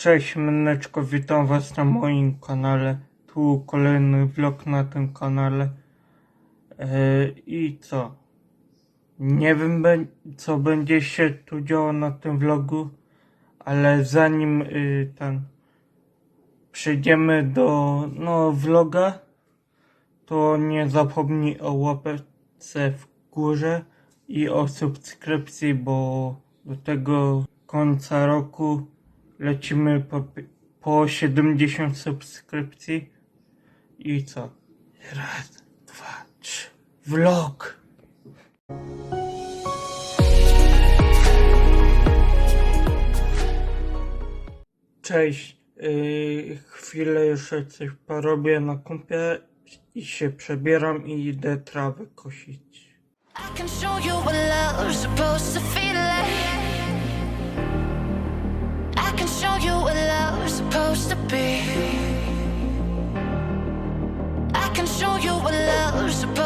Cześć Myneczko, witam was na moim kanale. Tu kolejny vlog na tym kanale. Eee, I co? Nie wiem co będzie się tu działo na tym vlogu, ale zanim y, ten przejdziemy do no, vloga, to nie zapomnij o łapce w górze i o subskrypcji, bo do tego końca roku lecimy po, po 70 subskrypcji. I co? Raz, dwa, trzy. Vlog! Cześć. Yy, chwilę jeszcze coś porobię na kąpie i się przebieram i idę trawę kosić. I can show you what love's supposed to feel like. Supposed to be. I can show you what love's supposed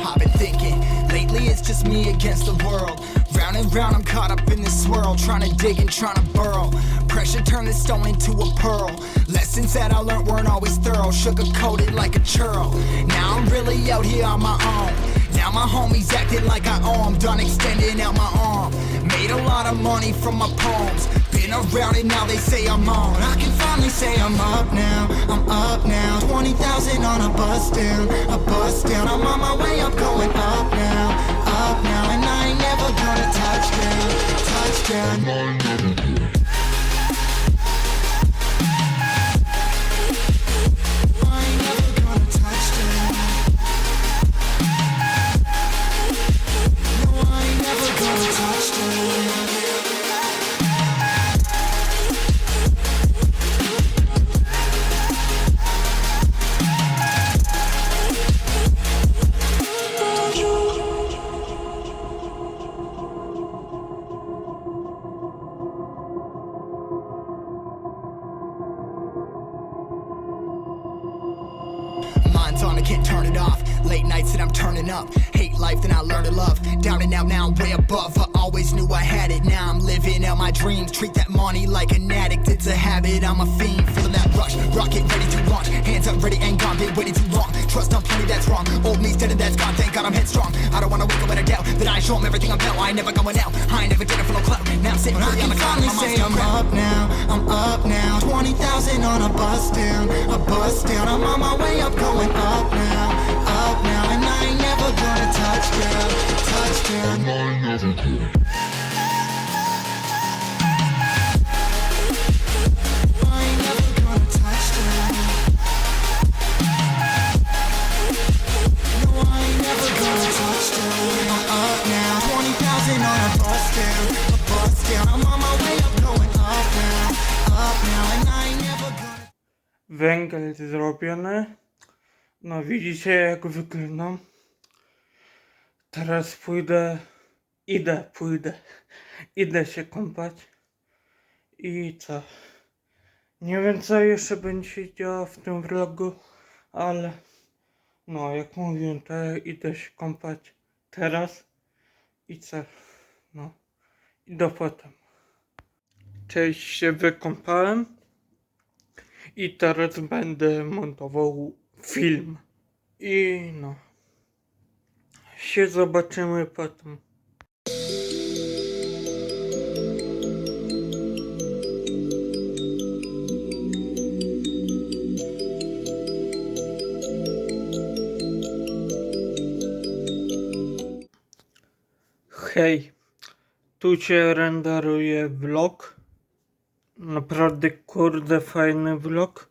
I've been thinking, lately it's just me against the world. Round and round, I'm caught up in this swirl, trying to dig and trying to burrow. Pressure turned this stone into a pearl. Lessons that I learned weren't always thorough, sugar coated like a churl. Now I'm really out here on my own. Now my homies acting like I owe 'em, done extending out my arm. Made a lot of money from my poems. Been around it, now they say I'm on. I can finally say I'm up now, I'm up now. 20,000 on a bus down, a bus down. I'm on my way up, going up now, up now. And I ain't never gonna touch down, touch down. Life, then I learned to love. Down and out, now I'm way above. I always knew I had it. Now I'm living out my dreams. Treat that money like an addict. It's a habit. I'm a fiend, feeling that rush. Rocket ready to launch. Hands up, ready and gone. Been waiting too long. Trust on plenty, that's wrong. Old me's dead and that's gone. Thank God I'm headstrong. I don't wanna wake up with a doubt that I show 'em everything I'm about. I ain't never going out. I ain't never did it for no clout. Now I'm sitting pretty on the cloud. I'm say I'm up now. I'm up now. 20,000 on a bus down. A bus down. I'm on my way up, going up now. Ain't never gonna touch down. Touch down. I ain't never gonna touch down. I ain't never gonna touch down. I'm up now. 20,000 on a bus down. A bus down. I'm on my way up, going up now. Up now. And I ain't never gonna. Węgiel zrobiony. No widzicie jak wyglądam. Teraz pójdę, idę, pójdę, idę się kąpać. I co? Nie wiem co jeszcze będzie się działo w tym vlogu, ale no jak mówiłem, to ja idę się kąpać teraz i co? No i do potem. Cześć, się wykąpałem i teraz będę montował film. I no. Się zobaczymy potem. Hej, tu się renderuje vlog. Naprawdę kurde fajny vlog.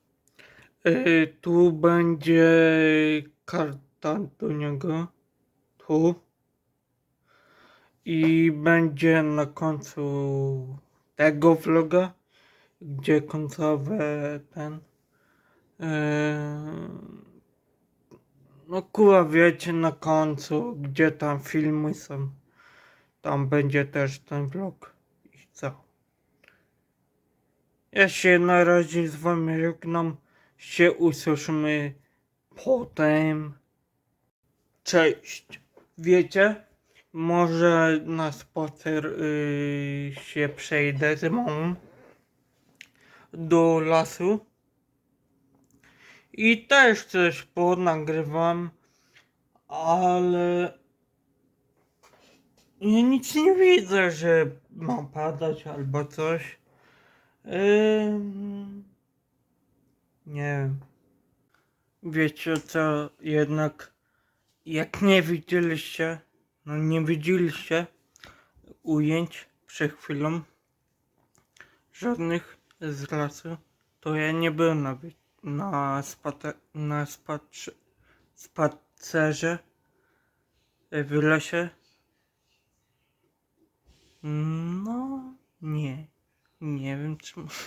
Yy, tu będzie karta do niego. Tu. I będzie na końcu tego vloga, gdzie końcowe ten. Yy, no kurwa wiecie na końcu, gdzie tam filmy są. Tam będzie też ten vlog. I co? Ja się na razie z wami żegnam. Się usłyszymy potem. Cześć. Wiecie? Może na spacer yy, się przejdę z mamą do lasu. I też coś ponagrywam, ale ja nic nie widzę, że ma padać albo coś. Ym... Nie. Wiecie co, jednak jak nie widzieliście, no nie widzieliście ujęć przed chwilą żadnych z lasu, to ja nie byłem na, na, spate, na spatrze, spacerze w lesie. No, nie. Nie wiem czemu.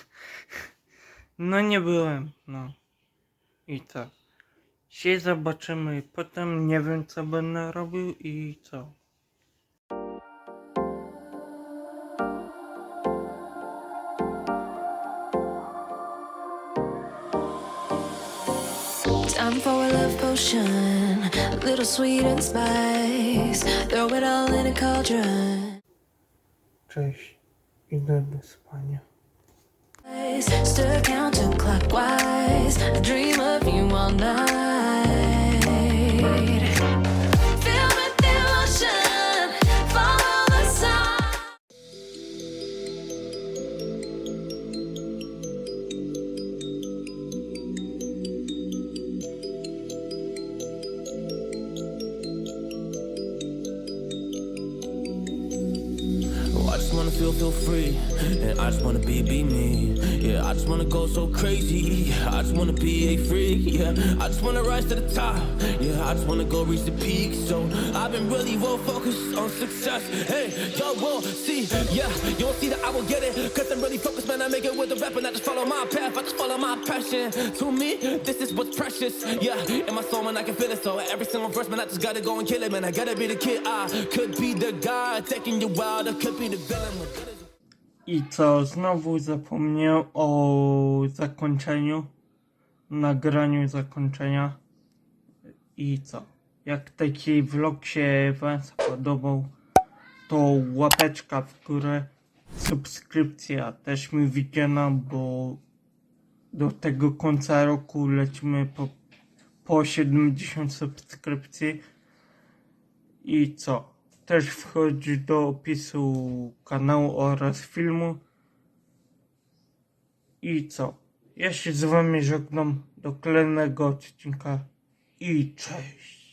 No nie byłem, no. I co? Się zobaczymy potem, nie wiem co będę robił i co. Time for a love potion, a little sweet and spice. Throw it all in a cauldron. Cześć. Idę do spania. Stir counterclockwise. I dream of you all night. Wanna feel, feel free, and I just wanna be, be me. Yeah, I just wanna go so crazy. I just wanna be a freak. Yeah, I just wanna rise to the top. Yeah, I just wanna go reach the peak. So I've been really well focused on success. Hey, y'all will see. Yeah, you'll see that I will get it. Cause I'm really focused, man. I make it with the rap, and I just follow my path. I just follow my passion. To me, this is what's precious. Yeah, in my soul, man, I can feel it. So every single verse, man, I just gotta go and kill it, man. I gotta be the kid. I could be the guy taking you wild. I could be the villain. I co, znowu zapomniał o zakończeniu, nagraniu zakończenia. I co? Jak taki vlog się Wam spodobał, to łapeczka w górę, subskrypcja też mi widziana, bo do tego końca roku lecimy po, po 70 subskrypcji. I co? Też wchodzi do opisu kanału oraz filmu. I co? Ja się z wami żegnam do kolejnego odcinka. I cześć.